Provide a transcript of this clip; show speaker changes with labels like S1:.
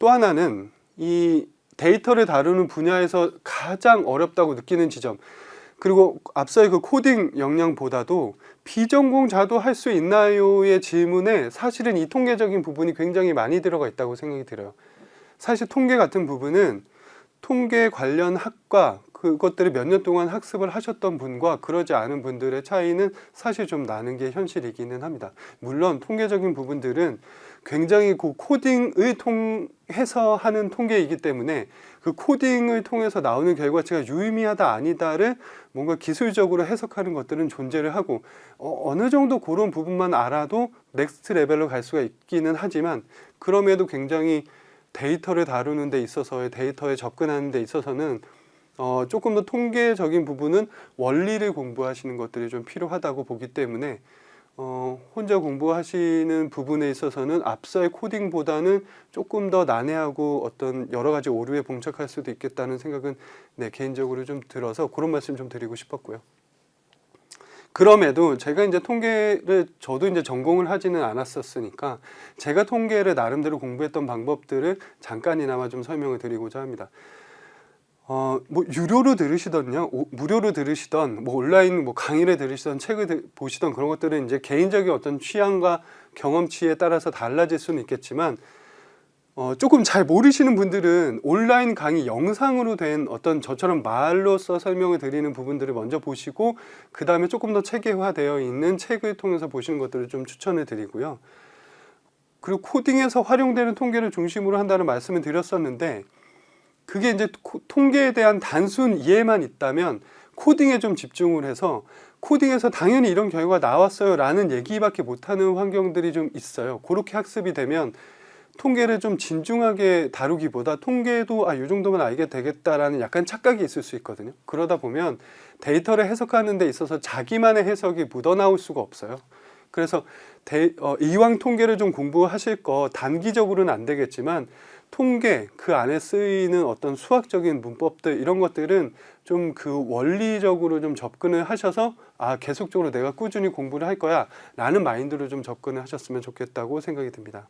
S1: 또 하나는 이 데이터를 다루는 분야에서 가장 어렵다고 느끼는 지점 그리고 앞서의 그 코딩 역량보다도 비전공자도 할 수 있나요의 질문에 사실은 이 통계적인 부분이 굉장히 많이 들어가 있다고 생각이 들어요. 사실 통계 같은 부분은 통계 관련 학과 그것들을 몇 년 동안 학습을 하셨던 분과 그러지 않은 분들의 차이는 사실 좀 나는 게 현실이기는 합니다. 물론 통계적인 부분들은 굉장히 그 코딩을 통해서 하는 통계이기 때문에 그 코딩을 통해서 나오는 결과치가 유의미하다 아니다를 뭔가 기술적으로 해석하는 것들은 존재를 하고 어, 어느 정도 그런 부분만 알아도 넥스트 레벨로 갈 수가 있기는 하지만 그럼에도 굉장히 데이터를 다루는 데 있어서의 데이터에 접근하는 데 있어서는 어, 조금 더 통계적인 부분은 원리를 공부하시는 것들이 좀 필요하다고 보기 때문에 어, 혼자 공부하시는 부분에 있어서는 앞서의 코딩보다는 조금 더 난해하고 어떤 여러 가지 오류에 봉착할 수도 있겠다는 생각은 네, 개인적으로 좀 들어서 그런 말씀 좀 드리고 싶었고요. 그럼에도 제가 이제 통계를 저도 이제 전공을 하지는 않았었으니까 제가 통계를 나름대로 공부했던 방법들을 잠깐이나마 좀 설명을 드리고자 합니다. 어, 뭐 유료로 들으시던요, 오- 무료로 들으시던, 뭐 온라인 뭐 강의를 들으시던, 책을 들- 보시던 그런 것들은 이제 개인적인 어떤 취향과 경험치에 따라서 달라질 수는 있겠지만 어, 조금 잘 모르시는 분들은 온라인 강의 영상으로 된 어떤 저처럼 말로써 설명을 드리는 부분들을 먼저 보시고 그 다음에 조금 더 체계화되어 있는 책을 통해서 보시는 것들을 좀 추천을 드리고요. 그리고 코딩에서 활용되는 통계를 중심으로 한다는 말씀을 드렸었는데 그게 이제 코- 통계에 대한 단순 이해만 있다면 코딩에 좀 집중을 해서 코딩에서 당연히 이런 결과가 나왔어요 라는 얘기밖에 못하는 환경들이 좀 있어요. 그렇게 학습이 되면 통계를 좀 진중하게 다루기보다 통계도 아, 이 정도면 알게 되겠다라는 약간 착각이 있을 수 있거든요. 그러다 보면 데이터를 해석하는 데 있어서 자기만의 해석이 묻어나올 수가 없어요. 그래서 대- 어, 이왕 통계를 좀 공부하실 거 단기적으로는 안 되겠지만 통계 그 안에 쓰이는 어떤 수학적인 문법들 이런 것들은 좀 그 원리적으로 좀 접근을 하셔서 아 계속적으로 내가 꾸준히 공부를 할 거야 라는 마인드로 좀 접근을 하셨으면 좋겠다고 생각이 듭니다.